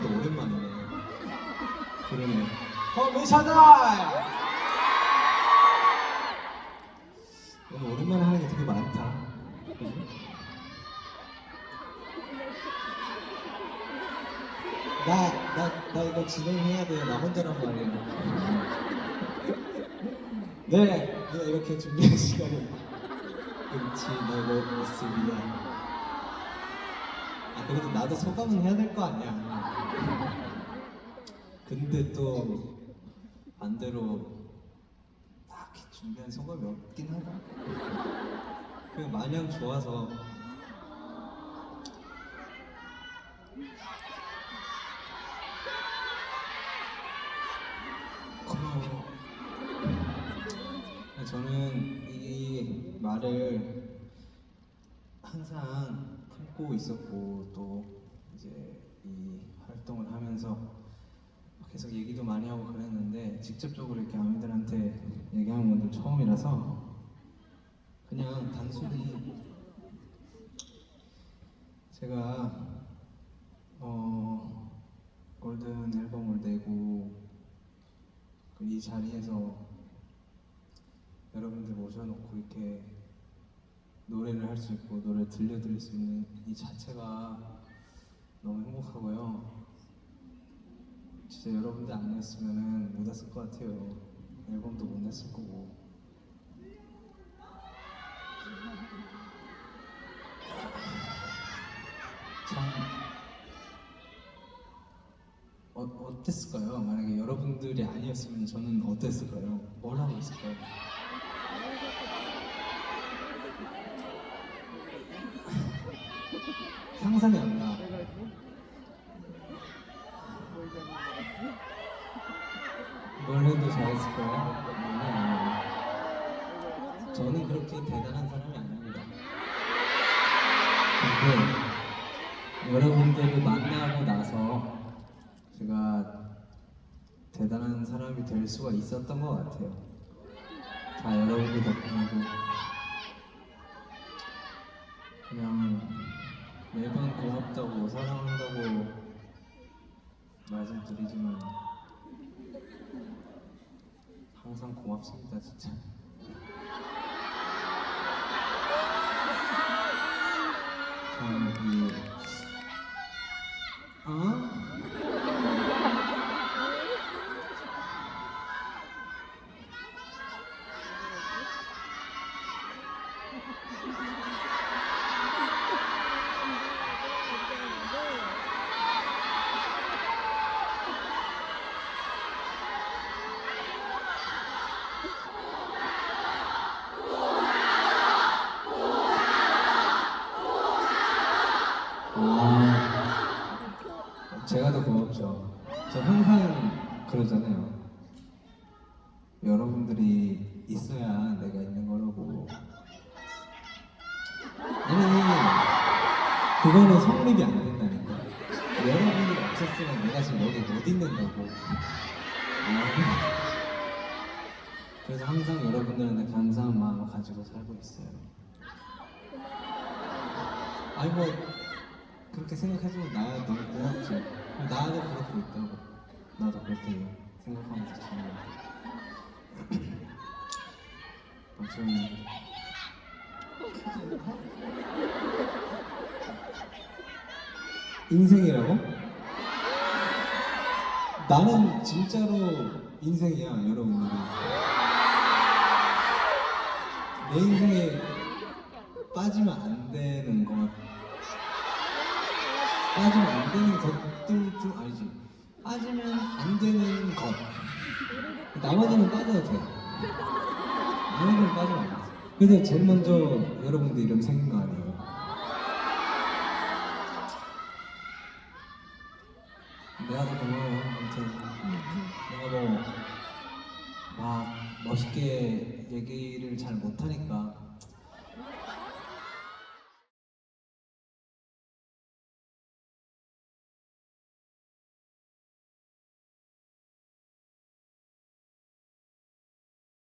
더 오랜만이네. 그러네. 커미셔널! 오늘 오랜만에 하는 게 되게 많다. 나, 나, 나 이거 진행해야 돼. 나 혼자란 말이야. 네, 네, 이렇게 준비한 시간이 끝이 나고 있습니다. 아, 그래도 나도 소감은 해야 될 거 아니야. 근데 또 반대로 딱히 준비한 소감이 없긴 하다. 그냥 마냥 좋아서. 저는 이 말을 항상 품고 있었고 또 이제 이 활동을 하면서 계속 얘기도 많이 하고 그랬는데 직접적으로 이렇게 아미들한테 얘기하는 건도 처음이라서 그냥 단순히 제가 어 골든 앨범을 내고 그이 자리에서 여러분들 모셔놓고 이렇게 노래를 할 수 있고 노래 들려드릴 수 있는 이 자체가 너무 행복하고요. 진짜 여러분들 아니었으면은 못 했을 것 같아요. 앨범도 못 냈을 거고. 참 어, 어땠을까요? 만약에 여러분들이 아니었으면 저는 어땠을까요? 뭘 하고 있을까요? 상상이 안 나. 뭘 해도 잘했을까요? 음, 저는 그렇게 대단한 사람이 아닙니다. 근데 여러분들을 만나고 나서 제가 대단한 사람이 될 수가 있었던 것 같아요. 다 여러분들 덕분에도 그냥 매번 고맙다고 사랑한다고 말씀드리지만 항상 고맙습니다 진짜. 저는 이 더 고맙죠. 저 항상 그러잖아요. 여러분들이 있어야 내가 있는 거라고. 아니, 그거는 성립이 안 된다니까. 여러분들이 없었으면 내가 지금 여기 못 있는다고. 아, 그래서 항상 여러분들한테 감사한 마음을 가지고 살고 있어요. 아니 뭐 그렇게 생각해주면 나 너무 고맙지. 나도 그렇고 있다고. 나도 그렇게 생각하면서 지내. 아무튼 인생이라고? 나는 진짜로 인생이야 여러분들이. 내 인생에 빠지면 안 되는 것 빠지면 안 되는 것들 중 알지? 빠지면 안 되는 것 나머지는 빠져도 돼 나머지는 빠지면 안 돼. 근데 제일 먼저 여러분들 이름 생긴 거 아니에요? 내가 더 고마워 아무튼 내가 뭐 막 멋있게 얘기를 잘 못하니까